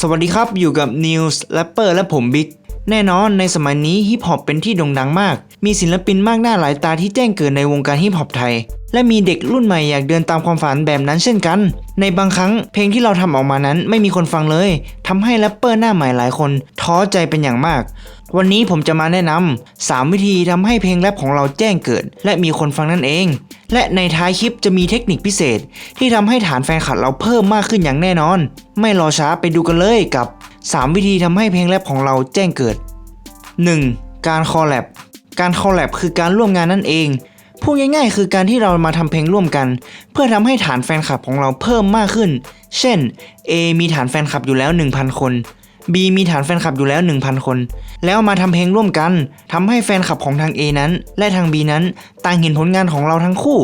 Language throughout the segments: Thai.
สวัสดีครับ อยู่กับ News Rapper และผมบิ๊กแน่นอนในสมัยนี้ฮิปฮอปเป็นที่โด่งดังมาก มีศิลปินมากหน้าหลายตาที่แจ้งเกิดในวงการฮิปฮอปไทย และมีเด็กรุ่นใหม่อยากเดินตามความฝันแบบนั้นเช่นกัน ในบางครั้งเพลงที่เราทำออกมานั้นไม่มีคนฟังเลยทำให้แรปเปอร์หน้าใหม่หลายคน ท้อใจเป็นอย่างมาก วันนี้ผมจะมาแนะนำ3วิธีทำให้เพลงแรปของเราแจ้งเกิด และมีคนฟังนั่นเอง และในท้ายคลิปจะมีเทคนิคพิเศษ ที่ทำให้ฐานแฟนคลับเราเพิ่มมากขึ้นอย่างแน่นอน ไม่รอช้าไปดูกันเลยกับ 3 วิธีทำให้เพลงแรปของเราแจ้งเกิด 1. การคอลแลบการคอลแลบคือการร่วมงานนั่นเองพูดง่ายๆ คือการที่เรามาทำเพลงร่วมกัน เพื่อทำให้ฐานแฟนคลับของเราเพิ่มมากขึ้น เช่น A มีฐานแฟนคลับอยู่แล้ว 1,000 คน B มีฐานแฟนคลับอยู่แล้ว 1,000 คน แล้วมาทำเพลงร่วมกันทำให้แฟนคลับของทาง A นั้น และทาง B นั้น ต่างเห็นผลงานของเราทั้งคู่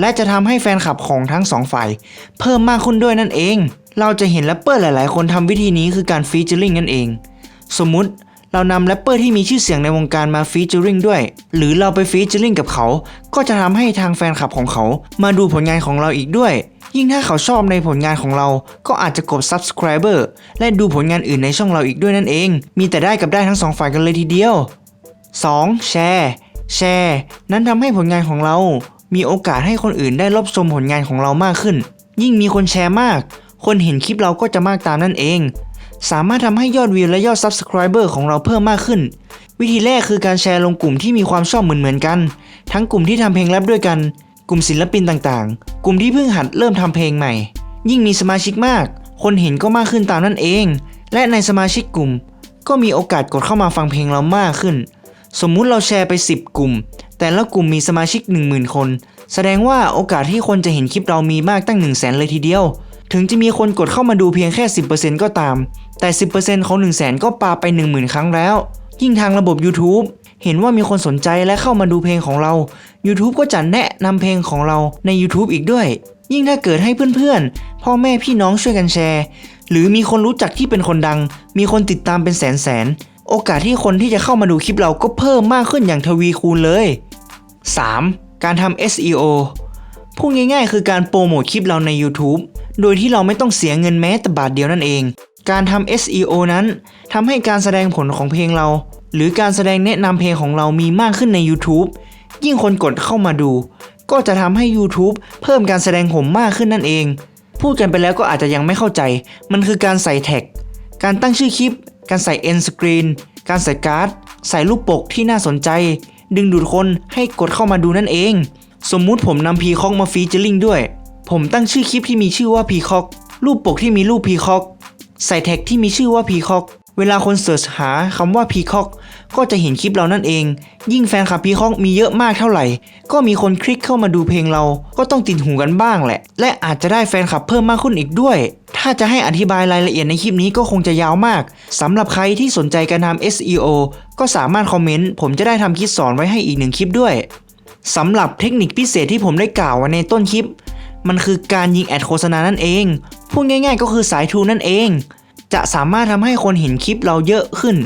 และจะทำให้แฟนคลับของทั้งสองฝ่าย เพิ่มมากขึ้นด้วยนั่นเอง เราจะเห็นแรปเปอร์หลาย ๆ คนทำวิธีนี้คือการฟีเจอริงนั่นเอง สมมุติ เรานำแรปเปอร์ที่มีชื่อเสียงในวงการมาฟีเจอริงด้วย หรือเราไปฟีเจอริงกับเขา ก็จะทำให้ทางแฟนคลับของเขา มาดูผลงานของเราอีกด้วย ยิ่งถ้าเขาชอบในผลงานของเรา ก็อาจจะกด subscriber และดูผลงานอื่นในช่องเราอีกด้วยนั่นเอง มีแต่ได้กับได้ทั้งสองฝ่ายกันเลยทีเดียว 2. แชร์แชร์นั้นทำให้ผลงานของเรา มีโอกาสให้คนอื่นได้รับชมผลงานของเรามากขึ้น ยิ่งมีคนแชร์มาก คนเห็นคลิปเราก็จะมากตามนั่นเอง สามารถทำให้ยอดวิวและยอด Subscriber ของเราเพิ่มมากขึ้น วิธีแรกคือการแชร์ลงกลุ่มที่มีความชอบเหมือนๆกัน ทั้งกลุ่มที่ทำเพลงแรปด้วยกัน กลุ่มศิลปินต่างๆ กลุ่มที่เพิ่งหัดเริ่มทำเพลงใหม่ ยิ่งมีสมาชิกมาก คนเห็นก็มากขึ้นตามนั่นเอง และในสมาชิกกลุ่ม ก็มีโอกาสกดเข้ามาฟังเพลงเรามากขึ้น สมมุติเราแชร์ไป 10 กลุ่ม แต่ละกลุ่มมีสมาชิก 10,000 คน แสดงว่าโอกาสที่คนจะเห็นคลิปเรามีมากตั้ง 1 0 0 0 0แสนเลยทีเดียว ถึงจะมีคนกดเข้ามาดูเพียงแค่ 10%ก็ตาม แต่ 10%ของ 1 0 0 0 0แสนก็ปาไป 10,000 ครั้งแล้ว ยิ่งทางระบบ YouTube เห็นว่ามีคนสนใจและเข้ามาดูเพลงของเรา YouTube ก็จะแนะนำเพลงของเราใน YouTube อีกด้วย ยิ่งถ้าเกิดให้เพื่อนๆ พ่อแม่พี่น้องช่วยกันแชร์ หรือมีคนรู้จักที่เป็นคนดัง มีคนติดตามเป็นแสนแสน โอกาสที่คนที่จะเข้ามาดูคลิปเราก็เพิ่มมากขึ้นอย่างทวีคูณเลย 3. การทำ SEO พูดง่ายๆ คือการโปรโมทคลิปเราใน YouTube โดยที่เราไม่ต้องเสียเงินแม้แต่บาทเดียวนั่นเอง การทำ SEO นั้นทำให้การแสดงผลของเพลงเรา หรือการแสดงแนะนำเพลงของเรามีมากขึ้นใน YouTube ยิ่งคนกดเข้ามาดู ก็จะทำให้ YouTube เพิ่มการแสดงผมมากขึ้นนั่นเอง พูดกันไปแล้วก็อาจจะยังไม่เข้าใจ มันคือการใส่แท็ก การตั้งชื่อคลิป การใส่ end screen การใส่การ์ด ใส่รูปปกที่น่าสนใจ ดึงดูดคนให้กดเข้ามาดูนั่นเอง สมมุติผมนำพีคอกมาฟีเจอริงด้วย ผมตั้งชื่อคลิปที่มีชื่อว่าพีคอกรูปปกที่มีรูปพีคอกใส่แท็กที่มีชื่อว่าพีคอกเวลาคนเสิร์ชหาคำว่าพีคอกก็จะเห็นคลิปเรานั่นเอง ยิ่งแฟนคลับพีคอกมีเยอะมากเท่าไหร่ ก็มีคนคลิกเข้ามาดูเพลงเรา ก็ต้องติดหูกันบ้างแหละ และอาจจะได้แฟนคลับเพิ่มมากขึ้นอีกด้วย ถ้าจะให้อธิบายรายละเอียดในคลิปนี้ก็คงจะยาวมากสำหรับใครที่สนใจการทำ SEO ก็สามารถคอมเมนต์ผมจะได้ทำคลิปสอนไว้ให้อีกหนึ่งคลิปด้วยสำหรับเทคนิคพิเศษที่ผมได้กล่าวไว้ในต้นคลิป มันคือการยิงแอดโฆษณานั่นเอง พูดง่ายๆก็คือสายทูนั่นเอง จะสามารถทำให้คนเห็นคลิปเราเยอะขึ้น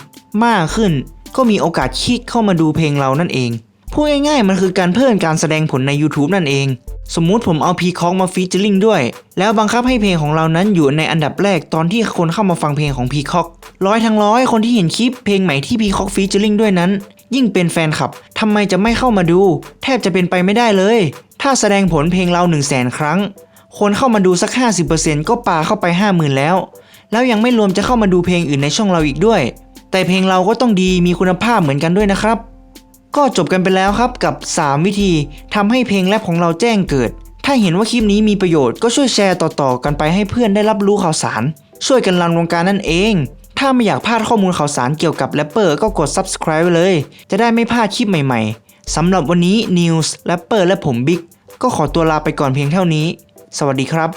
มากขึ้น ก็มีโอกาสคลิกเข้ามาดูเพลงเรานั่นเอง พูดง่ายๆมันคือการเพิ่มการแสดงผลใน YouTube นั่นเอง สมมุติผมเอาพีคอกมาฟีเจอริงด้วย แล้วบังคับให้เพลงของเรานั้นอยู่ในอันดับแรกตอนที่คนเข้ามาฟังเพลงของพีคอกร้อยทั้งร้อยคนที่เห็นคลิปเพลงใหม่ที่พีคอกฟีเจอริงด้วยนั้นยิ่งเป็นแฟนคลับทำไมจะไม่เข้ามาดู แทบจะเป็นไปไม่ได้เลย ถ้าแสดงผลเพลงเรา 1 0 0 0 0แสนครั้ง คนเข้ามาดูสัก 50%ก็ปาเข้าไป 50,000 แล้ว แล้วยังไม่รวมจะเข้ามาดูเพลงอื่นในช่องเราอีกด้วย แต่เพลงเราก็ต้องดีมีคุณภาพเหมือนกันด้วยนะครับ ก็จบกันไปแล้วครับกับ 3 วิธีทำให้เพลงแรปของเราแจ้งเกิด ถ้าเห็นว่าคลิปนี้มีประโยชน์ก็ช่วยแชร์ต่อๆกันไปให้เพื่อนได้รับรู้ข่าวสาร ช่วยกันรันวงการนั่นเองถ้าไม่อยากพลาดข้อมูลข่าวสารเกี่ยวกับแรปเปอร์ก็กด subscribe เลย จะได้ไม่พลาดคลิปใหม่ๆ สำหรับวันนี้ News แรปเปอร์และผมบิ๊ก ก็ขอตัวลาไปก่อนเพียงเท่านี้ สวัสดีครับ